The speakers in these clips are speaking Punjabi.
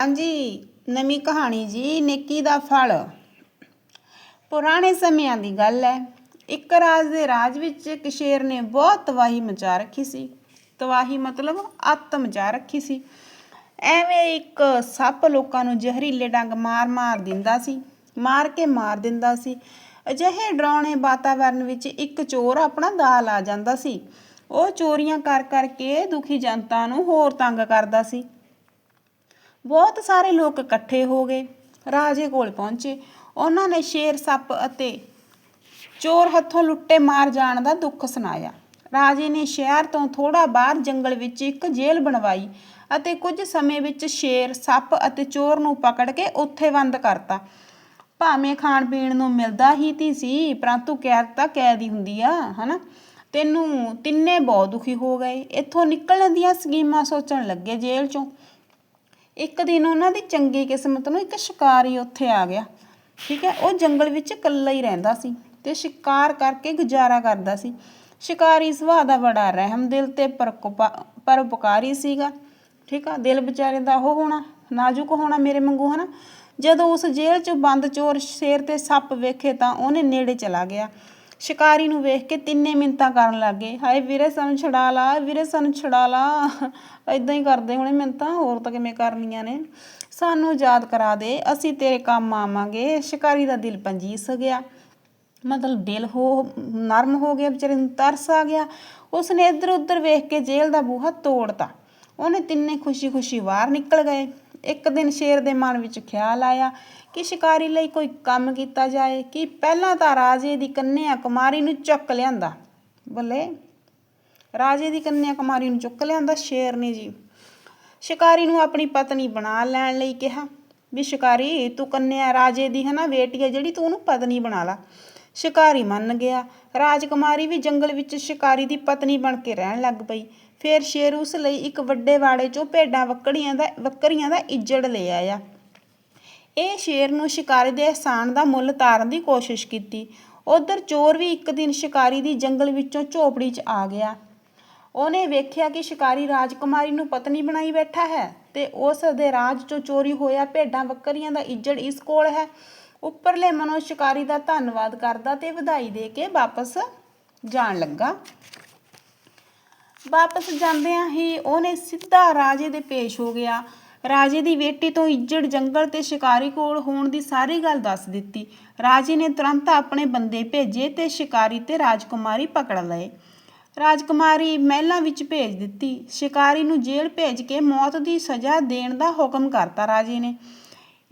ਹਾਂਜੀ, ਨਵੀਂ ਕਹਾਣੀ ਜੀ, ਨੇਕੀ ਦਾ ਫਲ। ਪੁਰਾਣੇ ਸਮਿਆਂ ਦੀ ਗੱਲ ਹੈ ਇੱਕ ਰਾਜ ਦੇ ਰਾਜ ਵਿੱਚ ਇੱਕ ਸ਼ੇਰ ਨੇ ਬਹੁਤ ਤਬਾਹੀ ਮਚਾ ਰੱਖੀ ਸੀ। ਤਬਾਹੀ ਮਤਲਬ ਅੱਤ ਮਚਾ ਰੱਖੀ ਸੀ। ਐਵੇਂ ਇੱਕ ਸੱਪ ਲੋਕਾਂ ਨੂੰ ਜ਼ਹਿਰੀਲੇ ਡੰਗ ਮਾਰ-ਮਾਰ ਦਿੰਦਾ ਸੀ, ਮਾਰ ਕੇ ਮਾਰ ਦਿੰਦਾ ਸੀ। ਅਜਿਹੇ ਡਰਾਉਣੇ ਵਾਤਾਵਰਣ ਵਿੱਚ ਇੱਕ ਚੋਰ ਆਪਣਾ ਦਾਲ ਆ ਜਾਂਦਾ ਸੀ। ਉਹ ਚੋਰੀਆਂ ਕਰ ਕਰਕੇ ਦੁਖੀ ਜਨਤਾ ਨੂੰ ਹੋਰ ਤੰਗ ਕਰਦਾ ਸੀ। ਬਹੁਤ ਸਾਰੇ ਲੋਕ ਇਕੱਠੇ ਹੋ ਗਏ, ਰਾਜੇ ਕੋਲ ਪਹੁੰਚੇ। ਉਹਨਾਂ ਨੇ ਸ਼ੇਰ ਸੱਪ ਅਤੇ ਚੋਰ ਹੱਥੋਂ ਲੁੱਟੇ ਮਾਰ ਜਾਣ ਦਾ ਦੁੱਖ ਸੁਣਾਇਆ। ਰਾਜੇ ਨੇ ਸ਼ਹਿਰ ਤੋਂ ਥੋੜਾ ਬਾਹਰ ਜੰਗਲ ਵਿੱਚ ਇੱਕ ਜੇਲ੍ਹ ਬਣਵਾਈ ਅਤੇ ਕੁਝ ਸਮੇਂ ਵਿੱਚ ਸ਼ੇਰ, ਸੱਪ ਅਤੇ ਚੋਰ ਨੂੰ ਪਕੜ ਕੇ ਉੱਥੇ ਬੰਦ ਕਰਤਾ। ਭਾਵੇਂ ਖਾਣ ਪੀਣ ਨੂੰ ਮਿਲਦਾ ਹੀ ਤੀ ਸੀ, ਪਰੰਤੂ ਕੈਦ ਤਾਂ ਕੈਦ ਹੀ ਹੁੰਦੀ ਆ, ਹਨਾ? ਤੈਨੂੰ ਤਿੰਨੇ ਬਹੁਤ ਦੁਖੀ ਹੋ ਗਏ। ਇੱਥੋਂ ਨਿਕਲਣ ਦੀਆਂ ਸਕੀਮਾਂ ਸੋਚਣ ਲੱਗੇ ਜੇਲ੍ਹ ਚੋਂ। ਇੱਕ ਦਿਨ ਉਹਨਾਂ ਦੀ ਚੰਗੀ ਕਿਸਮਤ ਨੂੰ ਇੱਕ ਸ਼ਿਕਾਰੀ ਉੱਥੇ ਆ ਗਿਆ। ਠੀਕ ਹੈ, ਉਹ ਜੰਗਲ ਵਿੱਚ ਇਕੱਲਾ ਹੀ ਰਹਿੰਦਾ ਸੀ ਤੇ ਸ਼ਿਕਾਰ ਕਰਕੇ ਗੁਜ਼ਾਰਾ ਕਰਦਾ ਸੀ। ਸ਼ਿਕਾਰੀ ਸੁਭਾਅ ਦਾ ਬੜਾ ਰਹਿਮਦਿਲ ਤੇ ਪਰਕੁਪਾ- ਪਰਉਪਕਾਰੀ ਸੀਗਾ। ਠੀਕ ਆ, ਦਿਲ ਵਿਚਾਰੇ ਦਾ ਉਹ ਹੋਣਾ, ਨਾਜ਼ੁਕ ਹੋਣਾ ਮੇਰੇ ਵਾਂਗੂ, ਹਨਾ? ਜਦੋਂ ਉਸ ਜੇਲ੍ਹ 'ਚ ਬੰਦ ਚੋਰ ਸ਼ੇਰ ਤੇ ਸੱਪ ਵੇਖੇ ਤਾਂ ਉਹਨੇ ਨੇੜੇ ਚਲਾ ਗਿਆ। ਸ਼ਿਕਾਰੀ ਨੂੰ ਵੇਖ ਕੇ ਤਿੰਨੇ ਮਿੰਨਤਾਂ ਕਰਨ ਲੱਗ ਗਏ। ਹਾਏ ਵੀਰੇ ਸਾਨੂੰ ਛਡਾ ਲਾ, ਵੀਰੇ ਸਾਨੂੰ ਛਡਾ ਲਾ। ਇਦਾਂ ਹੀ ਕਰਦੇ ਹੁਣੇ ਮਿੰਤਾਂ ਹੋਰ ਤਾਂ ਕਿਵੇਂ ਕਰਨੀਆਂ ਨੇ? ਸਾਨੂੰ ਯਾਦ ਕਰਾ ਦੇ, ਅਸੀਂ ਤੇਰੇ ਕੰਮ ਆਵਾਂਗੇ। ਸ਼ਿਕਾਰੀ ਦਾ ਦਿਲ ਪੰਜੀਸ ਗਿਆ। ਮਤਲਬ ਦਿਲ ਹੋ, ਨਰਮ ਹੋ ਗਿਆ, ਵਿਚਾਰੇ ਨੂੰ ਤਰਸ ਆ ਗਿਆ। ਉਸਨੇ ਇੱਧਰ ਉੱਧਰ ਵੇਖ ਕੇ ਜੇਲ੍ਹ ਦਾ ਬੂਹਾ ਤੋੜਤਾ। ਉਹਨੇ ਤਿੰਨੇ ਖੁਸ਼ੀ-ਖੁਸ਼ੀ ਬਾਹਰ ਨਿਕਲ ਗਏ। ਇੱਕ ਦਿਨ ਸ਼ੇਰ ਦੇ ਮਨ ਵਿੱਚ ਖਿਆਲ ਆਇਆ ਕਿ ਸ਼ਿਕਾਰੀ ਲਈ ਕੋਈ ਕੰਮ ਕੀਤਾ ਜਾਏ, ਕਿ ਪਹਿਲਾਂ ਤਾਂ ਰਾਜੇ ਦੀ ਕੰਨਿਆ ਕੁਮਾਰੀ ਨੂੰ ਚੁੱਕ ਲਿਆਂਦਾ। ਬੋਲੇ, ਰਾਜੇ ਦੀ ਕੰਨਿਆ ਕੁਮਾਰੀ ਨੂੰ ਚੁੱਕ ਲਿਆਂਦਾ ਸ਼ੇਰ ਨੇ ਜੀ। ਸ਼ਿਕਾਰੀ ਨੂੰ ਆਪਣੀ ਪਤਨੀ ਬਣਾ ਲੈਣ ਲਈ ਕਿਹਾ, ਵੀ ਸ਼ਿਕਾਰੀ, ਤੂੰ ਕੰਨਿਆ ਰਾਜੇ ਦੀ ਹੈ ਨਾ ਬੇਟੀ ਹੈ ਜਿਹੜੀ, ਤੂੰ ਉਹਨੂੰ ਪਤਨੀ ਬਣਾ ਲਾ। ਸ਼ਿਕਾਰੀ ਮੰਨ ਗਿਆ। ਰਾਜਕੁਮਾਰੀ ਵੀ ਜੰਗਲ ਵਿੱਚ ਸ਼ਿਕਾਰੀ ਦੀ ਪਤਨੀ ਬਣ ਕੇ ਰਹਿਣ ਲੱਗ ਪਈ। ਫਿਰ ਸ਼ੇਰ ਉਸ ਲਈ ਇੱਕ ਵੱਡੇ ਵਾੜੇ 'ਚੋਂ ਭੇਡਾਂ ਬੱਕੜੀਆਂ ਦਾ ਬੱਕਰੀਆਂ ਦਾ ਇੱਜੜ ਲੈ ਆਇਆ। ਇਹ ਸ਼ੇਰ ਨੂੰ ਸ਼ਿਕਾਰੀ ਦੇ ਅਹਿਸਾਨ ਦਾ ਮੁੱਲ ਤਾਰਨ ਦੀ ਕੋਸ਼ਿਸ਼ ਕੀਤੀ। ਉਧਰ ਚੋਰ ਵੀ ਇੱਕ ਦਿਨ ਸ਼ਿਕਾਰੀ ਦੀ ਜੰਗਲ ਵਿੱਚੋਂ ਝੋਪੜੀ 'ਚ ਆ ਗਿਆ। ਉਹਨੇ ਵੇਖਿਆ ਕਿ ਸ਼ਿਕਾਰੀ ਰਾਜਕੁਮਾਰੀ ਨੂੰ ਪਤਨੀ ਬਣਾਈ ਬੈਠਾ ਹੈ ਤੇ ਉਸ ਦੇ ਰਾਜ 'ਚੋਂ ਚੋਰੀ ਹੋਇਆ ਭੇਡਾਂ ਬੱਕਰੀਆਂ ਦਾ ਇੱਜੜ ਇਸ ਕੋਲ ਹੈ। ਉੱਪਰਲੇ ਮਨੋਂ ਸ਼ਿਕਾਰੀ ਦਾ ਧੰਨਵਾਦ ਕਰਦਾ ਤੇ ਵਧਾਈ ਦੇ ਕੇ ਵਾਪਸ ਜਾਣ ਲੱਗਾ। ਵਾਪਸ ਜਾਂਦਿਆਂ ਹੀ ਉਹਨੇ ਸਿੱਧਾ ਰਾਜੇ ਦੇ ਪੇਸ਼ ਹੋ ਗਿਆ। ਰਾਜੇ ਦੀ ਬੇਟੀ ਤੋਂ ਇੱਜੜ ਜੰਗਲ ਤੇ ਸ਼ਿਕਾਰੀ ਕੋਲ ਹੋਣ ਦੀ ਸਾਰੀ ਗੱਲ ਦੱਸ ਦਿੱਤੀ। ਰਾਜੇ ਨੇ ਤੁਰੰਤ ਆਪਣੇ ਬੰਦੇ ਭੇਜੇ ਤੇ ਸ਼ਿਕਾਰੀ ਤੇ ਰਾਜਕੁਮਾਰੀ ਪਕੜ ਲਏ। ਰਾਜਕੁਮਾਰੀ ਮਹਿਲਾਂ ਵਿੱਚ ਭੇਜ ਦਿੱਤੀ। ਸ਼ਿਕਾਰੀ ਨੂੰ ਜੇਲ੍ਹ ਭੇਜ ਕੇ ਮੌਤ ਦੀ ਸਜ਼ਾ ਦੇਣ ਦਾ ਹੁਕਮ ਕਰਤਾ ਰਾਜੇ ਨੇ।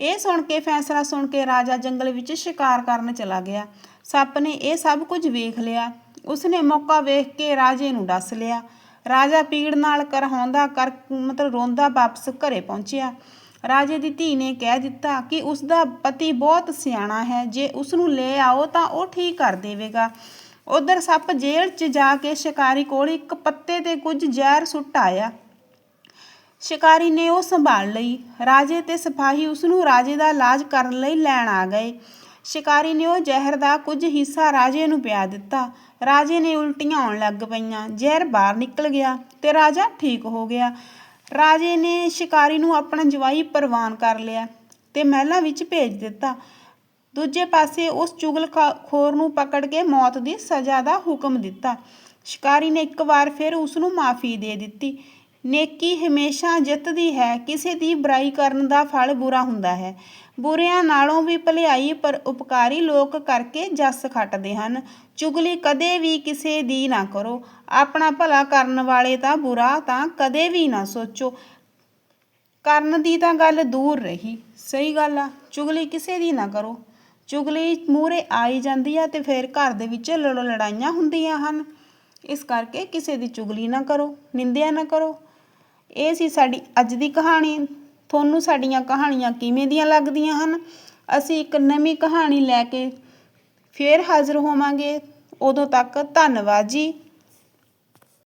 ਇਹ ਸੁਣ ਕੇ, ਫੈਸਲਾ ਸੁਣ ਕੇ ਰਾਜਾ ਜੰਗਲ ਵਿੱਚ ਸ਼ਿਕਾਰ ਕਰਨ ਚਲਾ ਗਿਆ। ਸੱਪ ਨੇ ਇਹ ਸਭ ਕੁਝ ਵੇਖ ਲਿਆ। ਉਸਨੇ ਮੌਕਾ ਵੇਖ ਕੇ ਰਾਜੇ ਨੂੰ ਦੱਸ ਲਿਆ। ਰਾਜਾ ਪੀੜ ਨਾਲ ਕਰਹਾਉਂਦਾ ਕਰ, ਮਤਲਬ ਰੋਂਦਾ ਵਾਪਸ ਘਰੇ ਪਹੁੰਚਿਆ। ਰਾਜੇ ਦੀ ਧੀ ਨੇ ਕਹਿ ਦਿੱਤਾ ਕਿ ਉਸ ਦਾ ਪਤੀ ਬਹੁਤ ਸਿਆਣਾ ਹੈ, ਜੇ ਉਸ ਨੂੰ ਲੈ ਆਓ ਤਾਂ ਉਹ ਠੀਕ ਕਰ ਦੇਵੇਗਾ। ਉਧਰ ਸੱਪ ਜੇਲ੍ਹ 'ਚ ਜਾ ਕੇ ਸ਼ਿਕਾਰੀ ਕੋਲ ਇੱਕ ਪੱਤੇ ਤੇ ਕੁਝ ਜ਼ਹਿਰ ਸੁੱਟ ਆਇਆ। ਸ਼ਿਕਾਰੀ ਨੇ ਉਹ ਸੰਭਾਲ ਲਈ। ਰਾਜੇ ਤੇ ਸਿਪਾਹੀ ਉਸ ਨੂੰ ਰਾਜੇ ਦਾ ਇਲਾਜ ਕਰਨ ਲਈ ਲੈਣ ਆ ਗਏ। ਸ਼ਿਕਾਰੀ ਨੇ ਉਹ ਜ਼ਹਿਰ ਦਾ ਕੁਝ ਹਿੱਸਾ ਰਾਜੇ ਨੂੰ ਪਿਆ ਦਿੱਤਾ। ਰਾਜੇ ਨੇ ਉਲਟੀਆਂ ਆਉਣ ਲੱਗ ਪਈਆਂ। ਜ਼ਹਿਰ ਬਾਹਰ ਨਿਕਲ ਗਿਆ ਤੇ ਰਾਜਾ ਠੀਕ ਹੋ ਗਿਆ। ਰਾਜੇ ਨੇ ਸ਼ਿਕਾਰੀ ਨੂੰ ਆਪਣਾ ਜਵਾਈ ਪ੍ਰਵਾਨ ਕਰ ਲਿਆ ਤੇ ਮਹਿਲਾਂ ਵਿੱਚ ਭੇਜ ਦਿੱਤਾ। ਦੂਜੇ ਪਾਸੇ ਉਸ ਚੁਗਲਖੋਰ ਨੂੰ ਪਕੜ ਕੇ ਮੌਤ ਦੀ ਸਜ਼ਾ ਦਾ ਹੁਕਮ ਦਿੱਤਾ। ਸ਼ਿਕਾਰੀ ਨੇ ਇੱਕ ਵਾਰ ਫਿਰ ਉਸ ਨੂੰ ਮਾਫੀ ਦੇ ਦਿੱਤੀ। ਨੇਕੀ ਹਮੇਸ਼ਾ ਜਿੱਤਦੀ ਹੈ, ਕਿਸੇ ਦੀ ਬੁਰਾਈ ਕਰਨ ਦਾ ਫਲ ਬੁਰਾ ਹੁੰਦਾ ਹੈ। ਬੁਰਿਆਂ ਨਾਲੋਂ ਵੀ ਭਲਾਈ ਪਰ ਉਪਕਾਰੀ ਲੋਕ ਕਰਕੇ ਜਸ ਖੱਟਦੇ ਹਨ। ਚੁਗਲੀ ਕਦੇ ਵੀ ਕਿਸੇ ਦੀ ਨਾ ਕਰੋ। ਆਪਣਾ ਭਲਾ ਕਰਨ ਵਾਲੇ ਤਾਂ ਬੁਰਾ, ਤਾਂ ਕਦੇ ਵੀ ਨਾ ਸੋਚੋ। ਕਰਨ ਦੀ ਤਾਂ ਗੱਲ ਦੂਰ ਰਹੀ। ਸਹੀ ਗੱਲ ਆ, ਚੁਗਲੀ ਕਿਸੇ ਦੀ ਨਾ ਕਰੋ। ਚੁਗਲੀ ਮੂਹਰੇ ਆਈ ਜਾਂਦੀ ਆ ਤੇ ਫਿਰ ਘਰ ਦੇ ਵਿੱਚ ਲੜੋ ਲੜਾਈਆਂ ਹੁੰਦੀਆਂ ਹਨ। ਇਸ ਕਰਕੇ ਕਿਸੇ ਦੀ ਚੁਗਲੀ ਨਾ ਕਰੋ, ਨਿੰਦਿਆ ਨਾ ਕਰੋ। ਇਹ ਸੀ ਸਾਡੀ ਅੱਜ ਦੀ ਕਹਾਣੀ। ਤੁਹਾਨੂੰ ਸਾਡੀਆਂ ਕਹਾਣੀਆਂ ਕਿਵੇਂ ਦੀਆਂ ਲੱਗਦੀਆਂ ਹਨ? ਅਸੀਂ ਇੱਕ ਨਵੀਂ ਕਹਾਣੀ ਲੈ ਕੇ ਫੇਰ ਹਾਜ਼ਰ ਹੋਵਾਂਗੇ। ਉਦੋਂ ਤੱਕ ਧੰਨਵਾਦ ਜੀ।